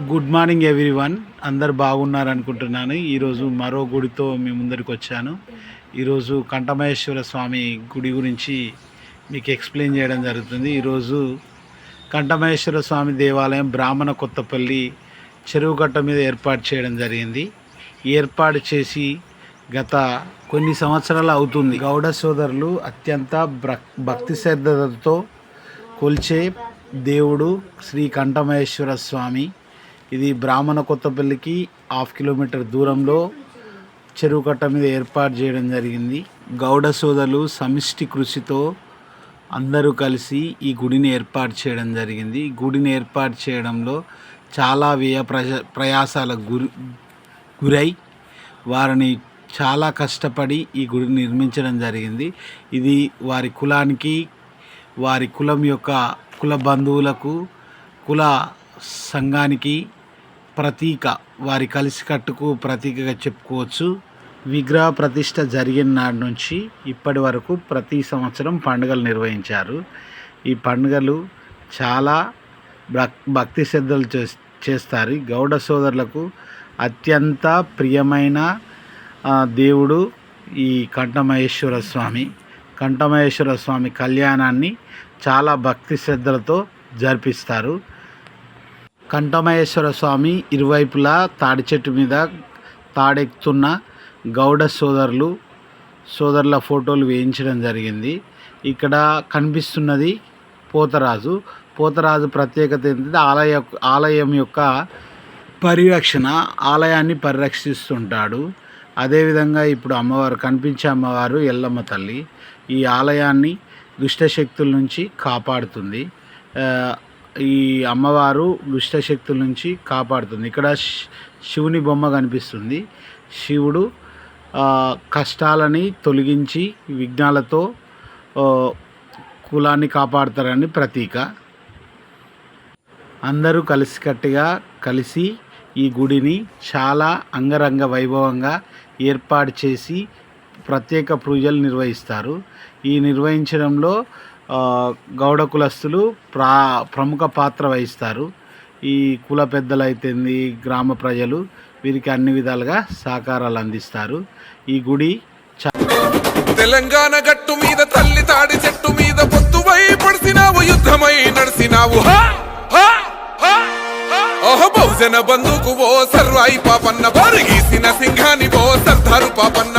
Good morning everyone. అందరు బాగున్నారు అనుకుంటున్నాను ఈరోజు మరో గుడితో మీ ముందరికి వచ్చాను. ఈరోజు కంఠమహేశ్వర స్వామి గుడి గురించి మీకు ఎక్స్ప్లెయిన్ చేయడం జరుగుతుంది. ఈరోజు కంఠమహేశ్వర స్వామి దేవాలయం బ్రాహ్మణ కొత్తపల్లి చెరువు గట్ట మీద ఏర్పాటు చేయడం జరిగింది. ఏర్పాటు చేసి గత కొన్ని సంవత్సరాలు అవుతుంది. గౌడ సోదరులు అత్యంత భక్తి శ్రద్ధలతో కొలిచే దేవుడు శ్రీ కంఠమహేశ్వర స్వామి. ఇది బ్రాహ్మణ కొత్తపల్లికి హాఫ్ కిలోమీటర్ దూరంలో చెరువు కట్ట మీద ఏర్పాటు చేయడం జరిగింది. గౌడ సోదరులు సమిష్టి కృషితో అందరూ కలిసి ఈ గుడిని ఏర్పాటు చేయడం జరిగింది. గుడిని ఏర్పాటు చేయడంలో చాలా వ్యయ ప్రజ ప్రయాసాల గురి గురై వారిని చాలా కష్టపడి ఈ గుడిని నిర్మించడం జరిగింది. ఇది వారి కులానికి వారి కులం యొక్క కుల బంధువులకు కుల సంఘానికి ప్రతీక. వారి కలిసికట్టుకు ప్రతీకగా చెప్పుకోవచ్చు. విగ్రహ ప్రతిష్ట జరిగిన నాటి నుంచి ఇప్పటి వరకు ప్రతి సంవత్సరం పండుగలు నిర్వహించారు. ఈ పండుగలు చాలా భక్- భక్తి శ్రద్ధలు చే చేస్తారు. గౌడ సోదరులకు అత్యంత ప్రియమైన దేవుడు ఈ కంఠమహేశ్వర స్వామి. కంఠమహేశ్వర స్వామి కళ్యాణాన్ని చాలా భక్తి శ్రద్ధలతో జరిపిస్తారు. కంఠమహేశ్వర స్వామి ఇరువైపులా తాడి చెట్టు మీద తాడెక్కుతున్న గౌడ సోదరులు సోదరుల ఫోటోలు వేయించడం జరిగింది. ఇక్కడ కనిపిస్తున్నది పోతరాజు. పోతరాజు ప్రత్యేకత ఏంటంటే ఆలయ ఆలయం యొక్క పరిరక్షణ ఆలయాన్ని పరిరక్షిస్తుంటాడు. అదేవిధంగా ఇప్పుడు అమ్మవారు కనిపించే అమ్మవారు ఎల్లమ్మ తల్లి ఈ ఆలయాన్ని దుష్టశక్తుల నుంచి కాపాడుతుంది. ఈ అమ్మవారు దుష్టశక్తుల నుంచి కాపాడుతుంది. ఇక్కడ శి- శివుని బొమ్మ కనిపిస్తుంది. శివుడు కష్టాలని తొలగించి విఘ్నాలతో కులాన్ని కాపాడతారని ప్రతీక. అందరూ కలిసికట్టుగా కలిసి ఈ గుడిని చాలా అంగరంగ వైభవంగా ఏర్పాటు చేసి ప్రత్యేక పూజలు నిర్వహిస్తారు. ఈ నిర్వహించడంలో గౌడ కులస్తులు ప్రా ప్రముఖ పాత్ర వహిస్తారు. ఈ కుల పెద్దలైతేంది గ్రామ ప్రజలు వీరికి అన్ని విధాలుగా సహకారాలు అందిస్తారు. ఈ గుడి తెలంగాణ గట్టు మీద తల్లి తాడి చెట్టు మీద పొత్తువై పడిసినావు యుద్ధమై నడిసినావు. బహుజన బంధుకు ఓ సర్వాయి పాపన్న బారిగీసిన సింహాని ఓ సర్దారు పాపన్న.